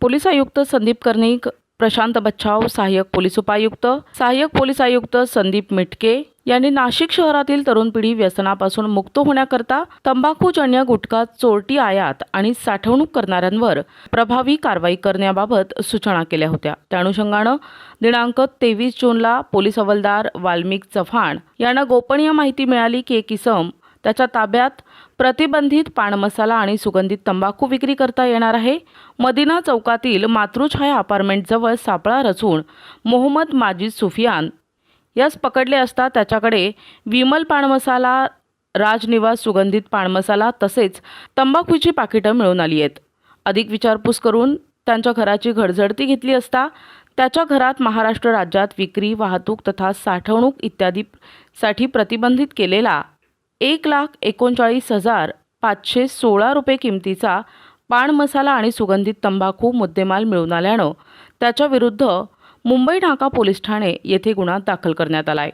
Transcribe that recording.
Police आयुक्त संदीप कर्णिक प्रशांत बच्छाव सहाय्यक police उपायुक्त सहाय्यक पोलीस आयुक्त संदीप मिटके यांनी नाशिक शहरातील तरुण पिढी व्यसनापासून मुक्त होण्याकरता तंबाखूजन्य गुटखा चोरटी आयात आणि साठवणूक करणाऱ्यांवर प्रभावी कारवाई करण्याबाबत सूचना केल्या होत्या. त्या अनुषंगानं दिनांक तेवीस जूनला पोलीस हवालदार वाल्मिक चव्हाण यांना गोपनीय माहिती मिळाली की एक इसम त्याच्या ताब्यात प्रतिबंधित पाणमसाला आणि सुगंधित तंबाखू विक्री करता येणार आहे. मदिना चौकातील मातृछाया अपार्टमेंटजवळ सापळा रचून मोहम्मद माजिद सुफियान यास पकडले असता त्याच्याकडे विमल पाणमसाला राजनिवास सुगंधित पाणमसाला तसेच तंबाखूची पाकिटं मिळून आली आहेत. अधिक विचारपूस करून त्यांच्या घराची घडझडती घेतली असता त्याच्या घरात महाराष्ट्र राज्यात विक्री वाहतूक तथा साठवणूक इत्यादी साठी प्रतिबंधित केलेला एक लाख एकोणचाळीस हजार पाचशे सोळा रुपये किमतीचा पान मसाला आणि सुगंधित तंबाखू मुद्देमाल मिळून आल्यानं त्याच्याविरुद्ध मुंबई ढाका पोलीस ठाणे येथे गुन्हा दाखल करण्यात आला आहे